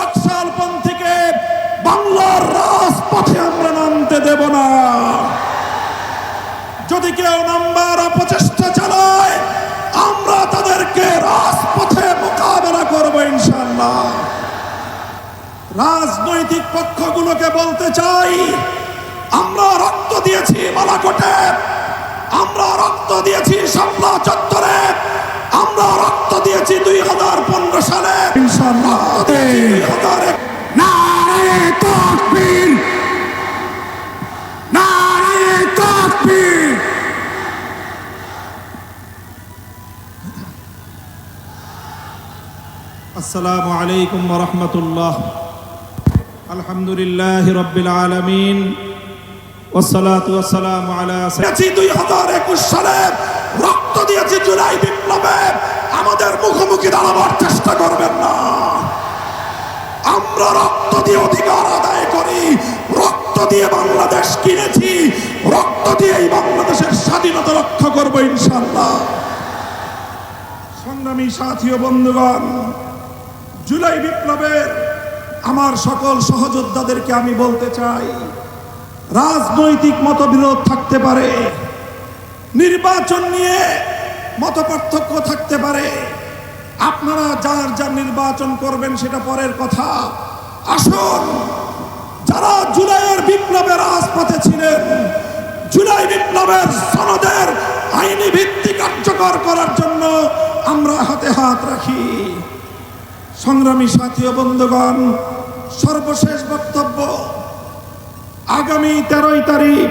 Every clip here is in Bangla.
বাকশালপন্থীকে বাংলার রাজপথে আমরা নামতে দেব না। যদি কেউ নাম্বার অপচেষ্টা চালায়, আমরা তাদেরকে রাজপথে মোকাবেলা করব ইনশাল্লাহ রাজনৈতিক পক্ষগুলোকে বলতে চাই, আমরা রক্ত দিয়েছি মালাকোটে, আমরা রক্ত দিয়েছি শাপলা চত্বরে। আমরা রক্ত দিয়েছি দুই হাজার পনেরো সালে। আসসালামু আলাইকুম রহমতুল্লাহ। আলহামদুলিল্লাহ রবিল আলমিন। ওসালাত ওয়াসালাম আলা দুই হাজার একুশ সালে। রক্ত দিয়েছি জুলাই বিপ্লবে। আমাদের মুখোমুখি দাঁড়াবার চেষ্টা করবেন না। আমরা রক্ত দিয়ে অধিকার আদায় করি। রক্ত দিয়ে বাংলাদেশ কিনেছি। রক্ত দিয়ে এই বাংলাদেশের স্বাধীনতা রক্ষা করব ইনশাল্লাহ সংগ্রামী সাথী ও বন্ধুগণ, জুলাই বিপ্লবের আমার সকল সহযোদ্ধাদেরকে আমি বলতে চাই, রাজনৈতিক মতবিরোধ থাকতে পারে। নির্বাচন নিয়ে মত পার্থক্য থাকতে পারে। আপনারা যার যার নির্বাচন করবেন সেটা পরের কথা। আসুন, যারা জুলাইয়ের বিপ্লবের রাজপথে ছিলেন, জুলাই বিপ্লবের সনদের আইনি ভিত্তি কার্যকর করার জন্য আমরা হাতে হাত রাখি। সংগ্রামী সাথী ও বন্ধুগণ, সর্বশেষ বক্তব্য, আগামী তেরোই তারিখ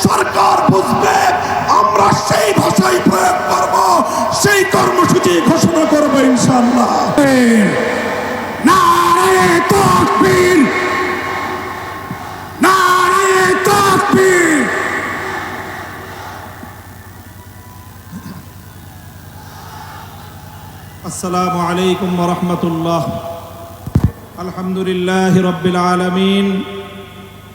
সরকার বুঝবে আমরা সেই ভাষাই প্রয়োগ করব সেই কর্মসূচি ঘোষণা করব ইনশাল্লাহ السلام عليكم আসসালামু الله الحمد لله رب العالمين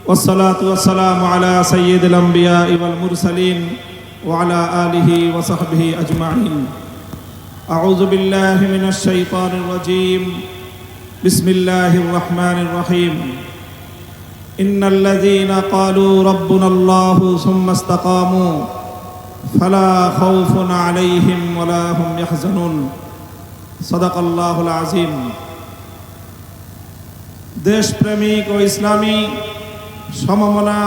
والصلاة والسلام على سيد الأنبياء والمرسلين وعلى آله وصحبه أجمعين أعوذ بالله من الشيطان الرجيم بسم الله الرحمن الرحيم إن الذين قالوا ربنا الله ثم استقاموا فلا خوف عليهم ولا هم يحزنون صدق الله العظيم দেশপ্রেমিক ও ইসলামী সমমনা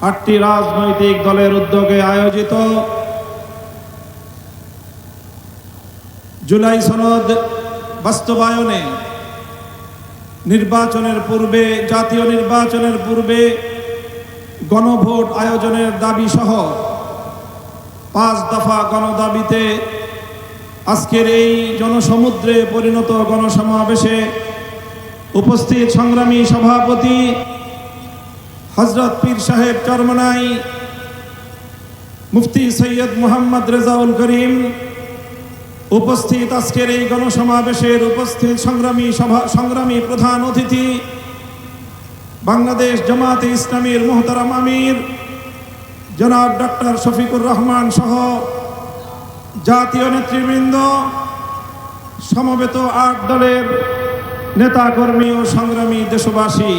আটটি রাজনৈতিক দলের উদ্যোগে আয়োজিত জুলাই সনদ বাস্তবায়নে নির্বাচনের পূর্বে, জাতীয় নির্বাচনের পূর্বে গণভোট আয়োজনের দাবি সহ পাঁচ দফা গণদাবিতে আজকের এই জনসমুদ্রে পরিণত গণসমাবেশে উপস্থিত সংগ্রামী সভাপতি হজরত পীর সাহেব চরমনাই, মুফতি সৈয়দ মোহাম্মদ রেজাউল করিম উপস্থিত আজকের এই গণসমাবেশের উপস্থিত সংগ্রামী সভা, সংগ্রামী প্রধান অতিথি, বাংলাদেশ জামাতে ইসলামীর মোহতারাম আমির, জনাব ডক্টর শফিকুর রহমান সহ জাতীয় নেতৃবৃন্দ, সমবেত আট দলের নেতাকর্মী ও সংগ্রামী দেশবাসী।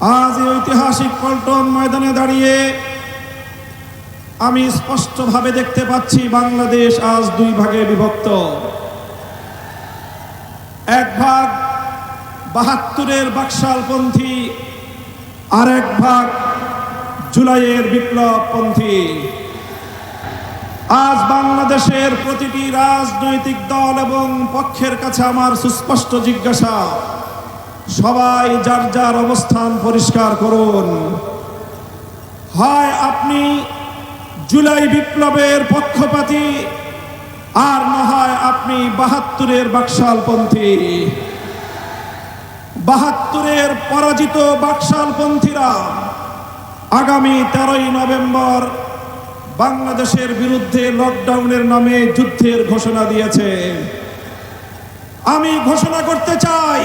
আজ এই ঐতিহাসিক পল্টন ময়দানে দাঁড়িয়ে আমি স্পষ্টভাবে দেখতে পাচ্ছি বাংলাদেশ আজ দুই ভাগে বিভক্ত। এক ভাগ বাহাত্তরের বাকশালপন্থী আর এক ভাগ জুলাইয়ের বিপ্লবপন্থী। আজ বাংলাদেশের প্রতিটি রাজনৈতিক দল এবং পক্ষের কাছে আমার সুস্পষ্ট জিজ্ঞাসা। সবাই যার যার অবস্থান পরিষ্কার করুন। হয় আপনি জুলাই বিপ্লবের পক্ষপাতী, আর না হয় আপনি বাহাত্তরের বাকশালপন্থী। বাহাত্তরের পরাজিত বাকশালপন্থীরা আগামী তেরোই নভেম্বর বাংলাদেশের বিরুদ্ধে লকডাউনের নামে যুদ্ধের ঘোষণা দিয়েছে। আমি ঘোষণা করতে চাই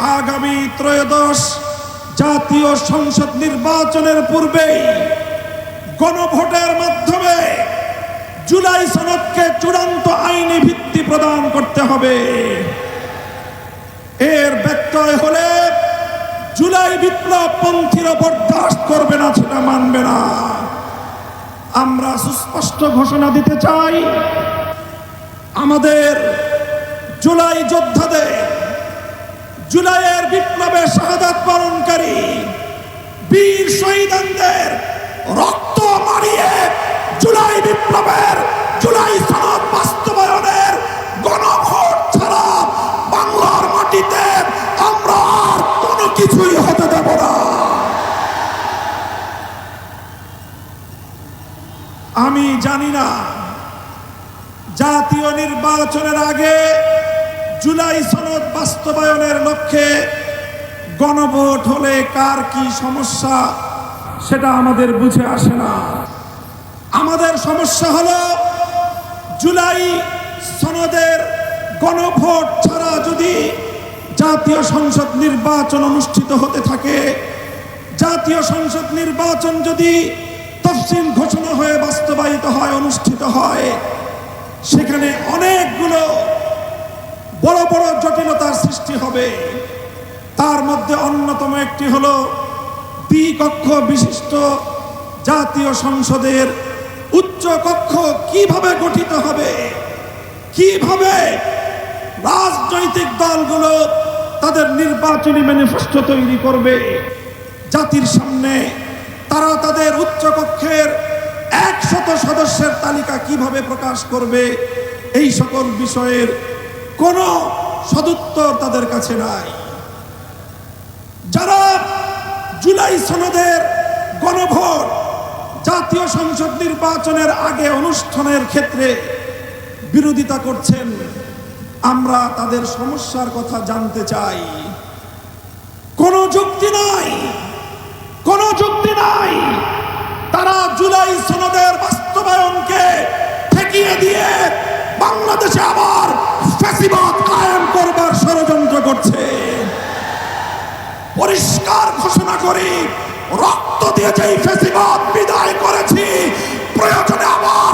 আগামী ত্রয়োদশ জাতীয় সংসদ নির্বাচনের পূর্বেই গণভোটের মাধ্যমে জুলাই সনদকে চূড়ান্ত আইনি ভিত্তি প্রদান করতে হবে। এর ব্যত্যয় হলে জুলাই বিপ্লব পন্থীরা বরদাস্ত করবে না সেটা মানবে না। আমরা সুস্পষ্ট ঘোষণা দিতে চাই, আমাদের জুলাই যোদ্ধাদের জুলাইয়ের বিপ্লবে শাহাদাত পালনকারী বীর শহীদানদের রক্ত মারিয়ে জুলাই বিপ্লবের, জুলাই সনদ বাস্তবায়নের গণভোট ছাড়া বাংলার মাটিতে আমরা আর কোনো কিছুই হতে দেব না। আমি জানি না জাতীয় নির্বাচনের আগে জুলাই সনদ বাস্তবায়নের লক্ষ্যে গণভোট হলে কার কি সমস্যা, সেটা আমাদের বুঝে আসে না। আমাদের সমস্যা হলো জুলাই সনদের গণভোট ছাড়া যদি জাতীয় সংসদ নির্বাচন অনুষ্ঠিত হতে থাকে, জাতীয় সংসদ নির্বাচন যদি তফসিল ঘোষণা হয়ে হবে। তার মধ্যে অন্যতম একটি হল দ্বিকক্ষ বিশিষ্ট জাতীয় সংসদের উচ্চ কক্ষ কীভাবে গঠিত হবে? কীভাবে রাজনৈতিক দলগুলো তাদের নির্বাচনী ম্যানিফেস্টো তৈরি করবে? জাতির সামনে তারা তাদের উচ্চ কক্ষের একশত সদস্যের তালিকা কীভাবে প্রকাশ করবে? এই সকল বিষয়ের কোনো সদুত্তর তাদের কাছে নাই। যারা জুলাই সনদের গণভোট, জাতীয় সংসদ নির্বাচনের আগে অনুষ্ঠানের ক্ষেত্রে বিরোধিতা করছেন, আমরা তাদের সমস্যার কথা জানতে চাই। কোনো যুক্তি নাই, কোনো যুক্তি নাই। তারা জুলাই সনদের বাস্তবায়নকে ঠেকিয়ে দিয়ে বাংলাদেশে আবার ফেসিবাদ কায়েম করবার ষড়যন্ত্র করছে। পরিষ্কার ঘোষণা করি, রক্ত দিয়ে যেই ফেসিবাদ বিদায় করেছি, প্রয়োজনে আবার